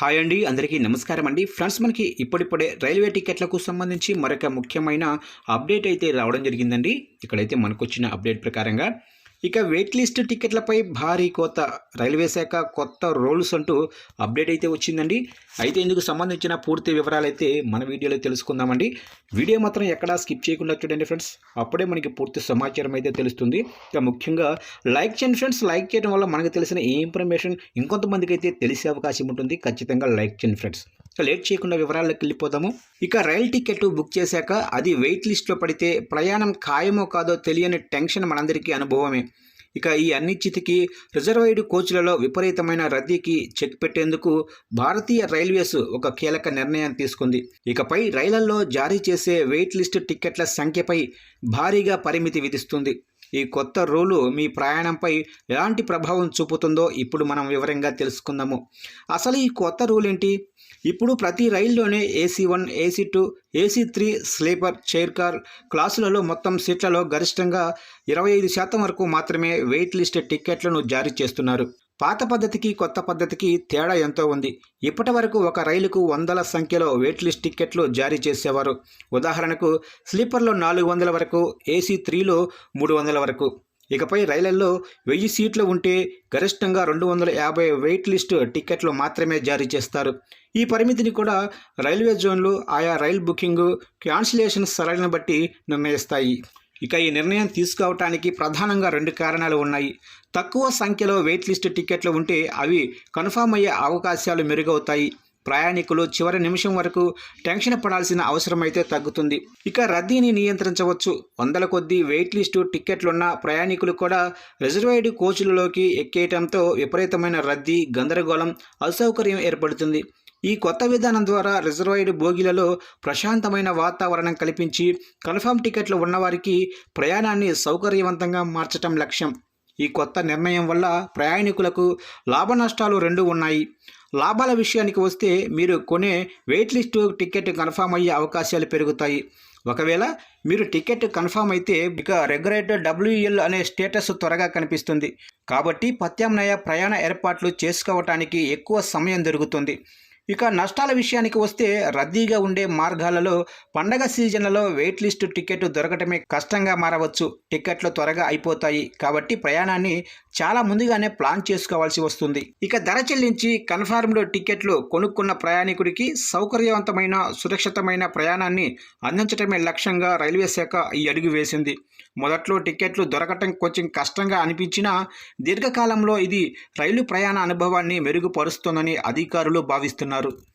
Hi అండి అందరికీ నమస్కారం అండి. ఫ్రెండ్స్ మనకి ఇప్పుడిప్పుడే రైల్వే టికెట్లకు సంబంధించి మరొక ముఖ్యమైన అప్డేట్ అయితే రావడం జరిగిందండి. ఇక్కడైతే మనకు వచ్చిన అప్డేట్ ప్రకారంగా ఇక వెయిట్ లిస్ట్ టికెట్లపై భారీ కోత. రైల్వే శాఖ కొత్త రూల్స్ అంటూ అప్డేట్ అయితే వచ్చిందండి. అయితే ఇందుకు సంబంధించిన పూర్తి వివరాలు అయితే మన వీడియోలో తెలుసుకుందామండి. వీడియో మాత్రం ఎక్కడా స్కిప్ చేయకుండా చూడండి ఫ్రెండ్స్ అప్పుడే మనకి పూర్తి సమాచారం అయితే తెలుస్తుంది. ఇక ముఖ్యంగా లైక్ చేయండి ఫ్రెండ్స్ లైక్ చేయడం వల్ల మనకు తెలిసిన ఈ ఇన్ఫర్మేషన్ ఇంకొంతమందికి అయితే తెలిసే అవకాశం ఉంటుంది. ఖచ్చితంగా లైక్ చేయండి ఫ్రెండ్స్ సో లేట్ చేయకుండా వివరాల్లోకి వెళ్ళిపోదాము. ఇక రైల్ టికెట్ బుక్ చేశాక అది వెయిట్ లిస్ట్లో పడితే ప్రయాణం ఖాయమో కాదో తెలియని టెన్షన్ మనందరికీ అనుభవమే. ఇక ఈ అనిశ్చితికి రిజర్వాయిడ్ కోచ్లలో విపరీతమైన రద్దీకి చెక్ పెట్టేందుకు భారతీయ రైల్వేస్ ఒక కీలక నిర్ణయం తీసుకుంది. ఇకపై రైళ్ళలో జారీ చేసే వెయిట్ లిస్ట్ టికెట్ల సంఖ్యపై భారీగా పరిమితి విధిస్తుంది. ఈ కొత్త రూలు మీ ప్రయాణంపై ఎలాంటి ప్రభావం చూపుతుందో ఇప్పుడు మనం వివరంగా తెలుసుకుందాము. అసలు ఈ కొత్త రూల్ ఏంటి ఇప్పుడు ప్రతి రైల్లోనే AC one AC two AC three sleeper chair car క్లాసులలో మొత్తం సీట్లలో గరిష్టంగా ఇరవై ఐదు శాతం వరకు మాత్రమే వెయిట్ లిస్ట్ టిక్కెట్లను జారీ చేస్తున్నారు. పాత పద్ధతికి కొత్త పద్ధతికి తేడా ఎంతో ఉంది. ఇప్పటి వరకు ఒక రైలుకు వందల సంఖ్యలో వెయిట్ లిస్ట్ టిక్కెట్లు జారీ చేసేవారు. ఉదాహరణకు స్లీపర్లో నాలుగు వందల వరకు ఏసీ త్రీలో మూడు వందల వరకు. ఇకపై రైళ్ళలో వెయ్యి సీట్లు ఉంటే గరిష్టంగా రెండు వందల యాభై వెయిట్ లిస్ట్ టిక్కెట్లు మాత్రమే జారీ చేస్తారు. ఈ పరిమితిని కూడా రైల్వే జోన్లు ఆయా రైల్ బుకింగ్ క్యాన్సిలేషన్ సరళిని బట్టి నిర్ణయిస్తాయి. ఇక ఈ నిర్ణయం తీసుకోవటానికి ప్రధానంగా రెండు కారణాలు ఉన్నాయి. తక్కువ సంఖ్యలో వెయిట్ లిస్ట్ టికెట్లు ఉంటే అవి కన్ఫామ్ అయ్యే అవకాశాలు మెరుగవుతాయి. ప్రయాణికులు చివరి నిమిషం వరకు టెన్షన్ పడాల్సిన అవసరం అయితే తగ్గుతుంది. ఇక రద్దీని నియంత్రించవచ్చు. వందల కొద్దీ వెయిట్ లిస్టు టిక్కెట్లున్న ప్రయాణికులు కూడా రిజర్వేడ్ కోచ్లలోకి ఎక్కేయటంతో విపరీతమైన రద్దీ గందరగోళం అసౌకర్యం ఏర్పడుతుంది. ఈ కొత్త విధానం ద్వారా రిజర్వాయిడ్ బోగీలలో ప్రశాంతమైన వాతావరణం కల్పించి కన్ఫర్మ్ టికెట్లు ఉన్నవారికి ప్రయాణాన్ని సౌకర్యవంతంగా మార్చటం లక్ష్యం. ఈ కొత్త నిర్ణయం వల్ల ప్రయాణికులకు లాభ నష్టాలు రెండు ఉన్నాయి. లాభాల విషయానికి వస్తే మీరు కొనే వెయిట్ లిస్టు టికెట్ కన్ఫామ్ అయ్యే అవకాశాలు పెరుగుతాయి. ఒకవేళ మీరు టికెట్ కన్ఫామ్ అయితే ఇక రెగ్యులేటర్ డబ్ల్యూఎల్ అనే స్టేటస్ త్వరగా కనిపిస్తుంది. కాబట్టి ప్రత్యామ్నాయ ప్రయాణ ఏర్పాట్లు చేసుకోవటానికి ఎక్కువ సమయం దొరుకుతుంది. ఇక నష్టాల విషయానికి వస్తే రద్దీగా ఉండే మార్గాలలో పండగ సీజన్లలో వెయిట్ లిస్ట్ టికెట్ దొరకటమే కష్టంగా మారవచ్చు. టికెట్లు త్వరగా అయిపోతాయి కాబట్టి ప్రయాణాన్ని చాలా ముందుగానే ప్లాన్ చేసుకోవాల్సి వస్తుంది. ఇక ధర చెల్లించి కన్ఫర్మ్డ్ టికెట్లు కొనుక్కున్న ప్రయాణికుడికి సౌకర్యవంతమైన సురక్షితమైన ప్రయాణాన్ని అందించడమే లక్ష్యంగా రైల్వే శాఖ ఈ అడుగు వేసింది. మొదట్లో టికెట్లు దొరకటం కొంచెం కష్టంగా అనిపించినా దీర్ఘకాలంలో ఇది రైలు ప్రయాణ అనుభవాన్ని మెరుగుపరుస్తుందని అధికారులు భావిస్తున్నారు. ఉన్నారు